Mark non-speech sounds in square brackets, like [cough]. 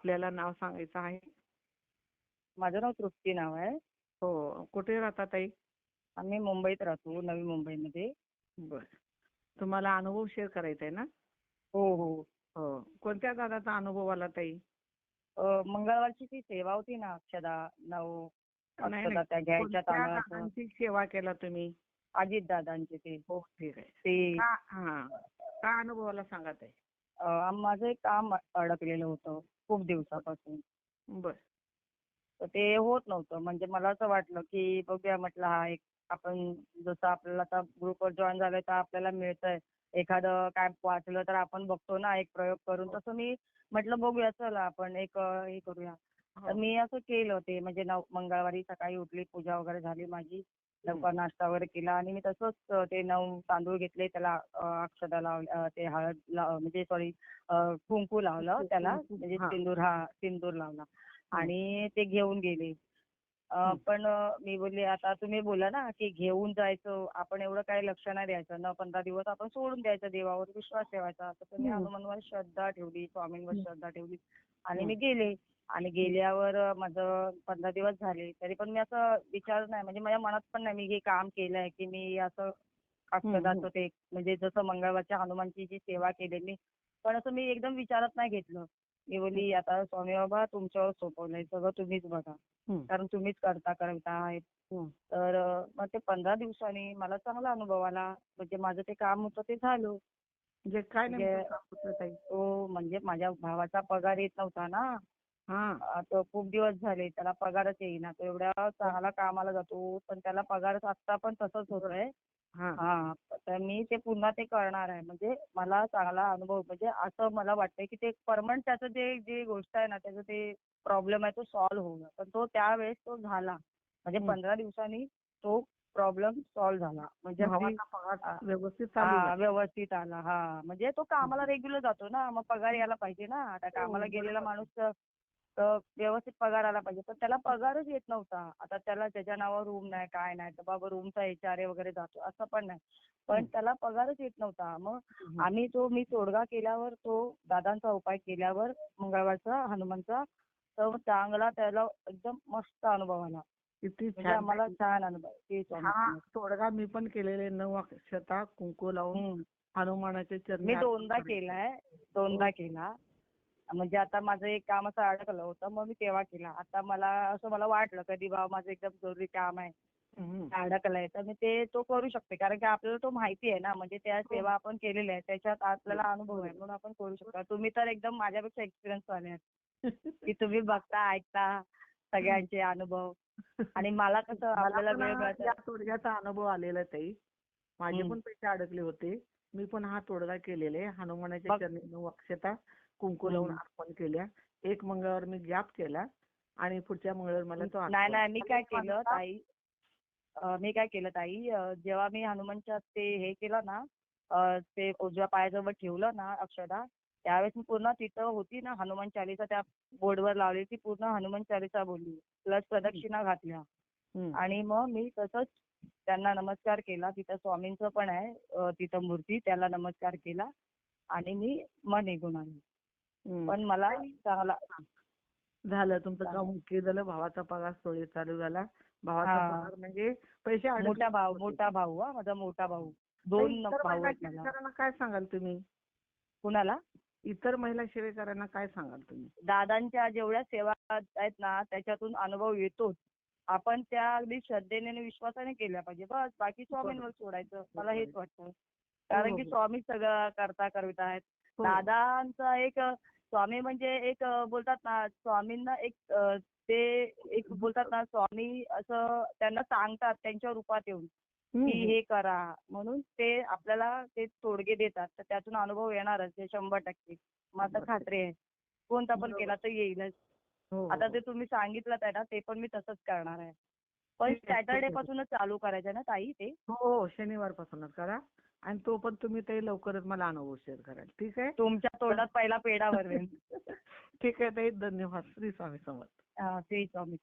आपल्याला नाव सांगायचं आहे? माझं नाव तृप्ती नाव आहे. हो. कुठे राहता ताई? आम्ही मुंबईत राहतो नवी मुंबईमध्ये. बर. तुम्हाला अनुभव शेअर करायचा आहे ना? हो हो. हो. कोणत्या दादाचा अनुभव आला ताई? अ, मंगळवारची ती सेवा होती ना अक्षदा नऊ नाही, अक्षदा त्या घ्यायच्या कोणत्या तांदळाचं दादांची सेवा केला तुम्ही? अजित दादांचे ते. हो ठीक आहे ते. का हा. का अनुभवाला सांगा ताई? माझं एक काम अडकलेलं होतं खूप दिवसापासून. बर. तर ते होत नव्हतं. म्हणजे मला असं वाटलं की बघूया म्हटलं हा एक आपण जसं आपल्याला आता ग्रुपवर जॉईन झालोय तर आपल्याला मिळतंय. एखादं काय वाचलं तर आपण बघतो ना एक प्रयोग करून. तसं मी म्हटलं बघूया चला आपण एक हे करूया. तर हो. मी असं केलं ते. म्हणजे मंगळवारी सकाळी उठली पूजा वगैरे झाली माझी. लवकर नाश्ता वगैरे केला आणि मी तसंच ते नऊ तांदूळ घेतले त्याला अ, अक्षदा लावल्या ते हळद म्हणजे सॉरी कुंकू लावलं त्याला म्हणजे. सिंदूर हा सिंदूर लावला आणि ते घेऊन गेले. पण मी बोलले आता तुम्ही बोला ना की घेऊन जायचं आपण एवढं काही लक्ष नाही द्यायचं न पंधरा दिवस आपण सोडून द्यायचं देवावर विश्वास ठेवायचा तर तुम्ही हं. हनुमानवर श्रद्धा ठेवली स्वामींवर. श्रद्धा ठेवली आणि. मी गेले. आणि गेल्यावर माझं पंधरा दिवस झाले. तरी पण मी असं विचार नाही. म्हणजे माझ्या मनात पण नाही मी हे काम केलंय की मी असं अक्षदाचं ते म्हणजे जसं मंगळवारच्या हनुमानची जी सेवा केलेली. पण असं मी एकदम विचारात नाही घेतलं. मी बोलली आता स्वामी बाबा तुमच्यावर सोपवलंय. सगळं तुम्हीच बघा. कारण तुम्हीच करता करता आहेत. तर मग ते पंधरा दिवसांनी मला चांगला अनुभव आला. म्हणजे माझं ते काम होतं ते झालं. म्हणजे काय म्हणजे- नेमकं काम होतं ताई? तो म्हणजे माझ्या भावाचा पगार येत नव्हता ना. हा. आता खूप दिवस झाले त्याला पगारच येईना. तो एवढ्या चांगला कामाला जातो पण त्याला पगारच आता पण तसंच होतोय हा. हा तर मी ते पुन्हा ते करणार आहे. म्हणजे मला चांगला अनुभव म्हणजे असं मला वाटतंय की ते परमनंट त्याचं जे जे गोष्ट आहे ना त्याचं ते प्रॉब्लेम आहे तो सॉल्व्ह होणं पण तो त्यावेळेस तो झाला. म्हणजे. पंधरा दिवसांनी तो प्रॉब्लेम सॉल्व्ह झाला म्हणजे पगार व्यवस्थित. व्यवस्थित आला हा म्हणजे तो कामाला रेग्युलर जातो ना मग पगार यायला पाहिजे ना आता कामाला हो, गेलेला बरोबर. माणूस तर- व्यवस्थित पगार आला पाहिजे तर त्याला पगारच येत नव्हता आता त्याला त्याच्या नावावर रूम नाही काय नाही तर बाबा रूमचा एच आर वगैरे जातो असं पण नाही पण. त्याला पगारच येत नव्हता मग. आम्ही तो मी तोडगा केल्यावर तो दादांचा उपाय केल्यावर मंगळवारचा हनुमानचा तर चांगला त्याला एकदम मस्त अनुभव आला किती म्हणजे छान आम्हाला छान अनुभव हा. तोडगा मी पण केलेले नऊ अक्षता कुंकू लावून. हनुमानाचे चरणी मी दोनदा. केलाय दोनदा केला म्हणजे आता माझं एक काम असं अडकलं होतं मग मी तेव्हा केला आता मला असं मला वाटलं कधी बाबा माझं एकदम जरुरी काम आहे. अडकलंय तर मी ते तो करू शकते कारण की आपल्याला तो माहिती आहे ना म्हणजे त्या हो. सेवा आपण केलेल्या आहेत त्याच्यात आपल्याला अनुभव आहे म्हणून आपण करू शकतो तुम्ही तर एकदम माझ्यापेक्षा एक्सपिरियन्स वाले आहेत [laughs] की तुम्ही बघता ऐकता सगळ्यांचे अनुभव [laughs] आणि मला कसं आपल्याला वेळ तोडग्याचा अनुभव आलेला ताई माझे. पण पैसे अडकले होते मी पण हा तोडगा केलेले हनुमानाच्या. चरणी नऊ अक्षता कुंकू लावून. अर्पण केल्या एक मंगळवार मी गॅप केला आणि पुढच्या मंगळवार मला तो नाही. नाही मी काय केलं ताई मी काय केलं ताई जेव्हा मी हनुमानच्या ते हे केलं ना ते उजव्या पायाजवळ ठेवलं ना अक्षदा त्यावेळेस मी पूर्ण तिथं होती ना हनुमान चालीसा त्या बोर्डवर लावली ती पूर्ण हनुमान चालीसा बोलली प्लस प्रदक्षिणा घातल्या. आणि मग मी तसंच त्यांना नमस्कार केला तिथं स्वामींचं पण आहे तिथं मूर्ती त्याला नमस्कार केला आणि मी मग निघून आले. पण मला चांगला झालं तुमचं. काम ओके झालं भावाचा पगार सोयी चालू झाला भावाचा. पगार म्हणजे पैसे मोठा भाऊ. मोठा भाऊ हा माझा मोठा भाऊ दोन भाऊ काय सांगाल तुम्ही कुणाला इतर महिला सेवेकरांना काय सांगाल तुम्ही? दादांच्या जेवढ्या सेवा आहेत ना त्याच्यातून अनुभव येतोच. आपण त्या अगदी श्रद्धेने आणि विश्वासाने केल्या पाहिजे. बस बाकी स्वामींवर सोडायचं. मला हेच वाटतं. कारण की हो. स्वामी सगळं करता करता आहेत. हो. दादांचा एक स्वामी म्हणजे एक बोलतात ना स्वामींना एक ते एक बोलतात ना स्वामी असं त्यांना सांगतात त्यांच्या रूपात येऊन. की हे. करा. म्हणून ते आपल्याला ते तोडगे देतात. तर त्यातून अनुभव येणारच हे शंभर टक्के. माझं बरोबर. खात्री आहे. कोणता पण. केला तर येईलच. हो, आता हो. ते तुम्ही सांगितलं आहे ना ते पण मी तसंच करणार आहे. पण सॅटर्डे. पासूनच चालू करायचं ना ताई ते? हो हो. शनिवार पासूनच करा. आणि तो पण तुम्ही ते लवकरच मला अनुभव शेअर कराल. ठीक आहे? तुमच्या तोंडात पहिला पेढा भरवेन. [laughs] ठीक आहे ताई. धन्यवाद. श्री स्वामी समर्थ. हा, श्री स्वामी